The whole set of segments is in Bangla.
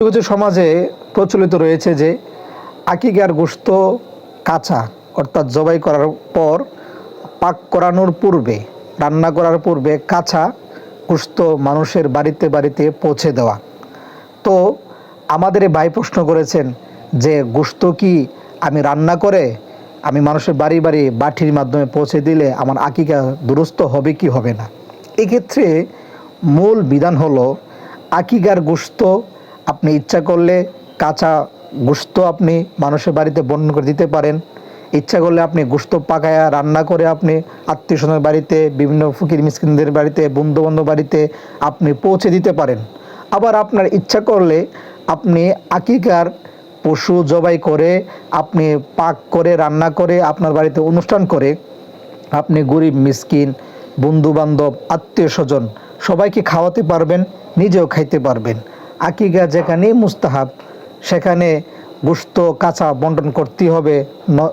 কিছু সমাজে প্রচলিত রয়েছে যে আকিকার গোস্ত কাঁচা, অর্থাৎ জবাই করার পর পাক করানোর পূর্বে, রান্না করার পূর্বে কাঁচা গোস্ত মানুষের বাড়িতে বাড়িতে পৌঁছে দেওয়া। তো আমাদের ভাই প্রশ্ন করেছেন যে গোস্ত কি আমি রান্না করে, আমি মানুষের বাড়ি বাড়ি বাটির মাধ্যমে পৌঁছে দিলে আমার আকিকা দুরস্ত হবে কি হবে না? এক্ষেত্রে মূল বিধান হলো আকিকার গোস্ত আপনি ইচ্ছা করলে কাঁচা গোস্ত আপনি মানুষের বাড়িতে বর্ণন করে দিতে পারেন। ইচ্ছা করলে আপনি গোস্ত পাকায়া রান্না করে আপনি আত্মীয় স্বজনের বাড়িতে, বিভিন্ন ফকির মিসকিনদের বাড়িতে বন্ধু বান্ধব বাড়িতে আপনি পৌঁছে দিতে পারেন। আবার আপনার ইচ্ছা করলে আপনি আকিকার পশু জবাই করে, আপনি পাক করে, রান্না করে, আপনার বাড়িতে অনুষ্ঠান করে, আপনি গরিব, মিসকিন বন্ধু বান্ধব আত্মীয় স্বজন সবাইকে খাওয়াতে পারবেন, নিজেও খাইতে পারবেন। আকিকা যেখানে মুস্তাহাব, সেখানে গোস্ত, কাঁচা বন্টন করতেই হবে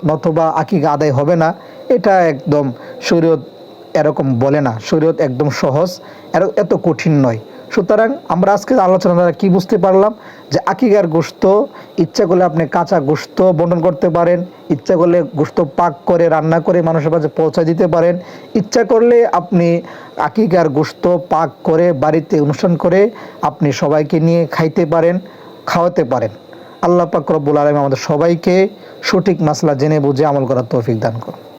নতবা আকিগা আদায় হবে না। এটা একদম শরীয়ত এরকম বলে না। শরীয়ত একদম সহজ এত কঠিন নয়। সুতরাং আমরা আজকে আলোচনা দ্বারা কী বুঝতে পারলাম? যে আকিকার গোস্ত ইচ্ছা করলে আপনি কাঁচা গোস্ত বন্টন করতে পারেন, ইচ্ছা করলে গোস্ত পাক করে, রান্না করে মানুষের কাছে পৌঁছে দিতে পারেন। ইচ্ছা করলে আপনি আকিকার গোস্ত পাক করে বাড়িতে অনুষ্ঠান করে আপনি সবাইকে নিয়ে খাইতে পারেন, খাওয়াতে পারেন। আল্লাহ পাক রব্বুল আলম আমাদের সবাইকে সঠিক মাসলা জেনে বুঝে আমল করার তৌফিক দান করুন।